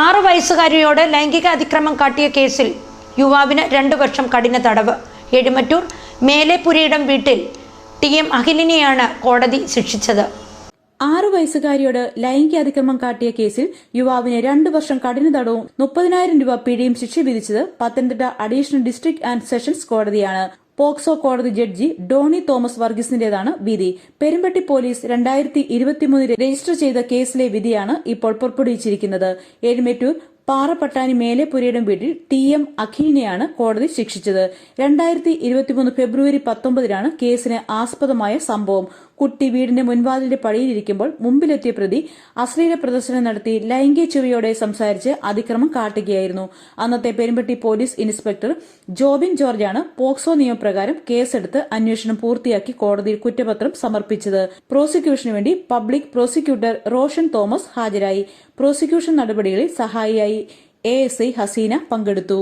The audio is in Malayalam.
ആറു വയസ്സുകാരിയോട് ലൈംഗിക അതിക്രമം കാട്ടിയ കേസിൽ യുവാവിന് രണ്ടു വർഷം കഠിന തടവ്. എഴുമറ്റൂർ മേലെപുരയിടം വീട്ടിൽ ടി എം അഖിലിനെയാണ് കോടതി ശിക്ഷിച്ചത്. ആറു വയസ്സുകാരിയോട് ലൈംഗിക അതിക്രമം കാട്ടിയ കേസിൽ യുവാവിന് രണ്ടു വർഷം കഠിന തടവും മുപ്പതിനായിരം രൂപ പിഴയും ശിക്ഷ വിധിച്ചത് Pathanamthitta additional district and sessions കോടതിയാണ്. പോക്സോ കോടതി ജഡ്ജി ഡോണി തോമസ് വർഗീസിന്റേതാണ് വിധി. പെരുമ്പട്ടി പോലീസ് രണ്ടായിരത്തി ഇരുപത്തിമൂന്നിൽ രജിസ്റ്റർ ചെയ്ത കേസിലെ വിധിയാണ് ഇപ്പോൾ പുറപ്പെടുവിച്ചിരിക്കുന്നത്. എഴുമറ്റൂർ പാറപ്പട്ടാനി മേലെപുരയിടം വീട്ടിൽ ടി എം അഖിലിനെയാണ് കോടതി ശിക്ഷിച്ചത്. രണ്ടായിരത്തി ഇരുപത്തിമൂന്ന് ഫെബ്രുവരി പത്തൊമ്പതിനാണ് കേസിന് ആസ്പദമായ സംഭവം. കുട്ടി വീടിന്റെ മുൻവാതിലിന്റെ പടിയിലിരിക്കുമ്പോൾ മുമ്പിലെത്തിയ പ്രതി അശ്ലീല പ്രദർശനം നടത്തി ലൈംഗിക ചുവയോടെ സംസാരിച്ച് അതിക്രമം കാട്ടുകയായിരുന്നു. അന്നത്തെ പെരുമ്പട്ടി പോലീസ് ഇൻസ്പെക്ടർ ജോബിൻ ജോർജാണ് പോക്സോ നിയമപ്രകാരം കേസെടുത്ത് അന്വേഷണം പൂർത്തിയാക്കി കോടതിയിൽ കുറ്റപത്രം സമർപ്പിച്ചത്. പ്രോസിക്യൂഷനു വേണ്ടി പബ്ലിക് പ്രോസിക്യൂട്ടർ റോഷൻ തോമസ് ഹാജരായി. പ്രോസിക്യൂഷൻ നടപടികളിൽ സഹായിയായി. എ എസ് ഐ ഹസീന പങ്കെടുത്തു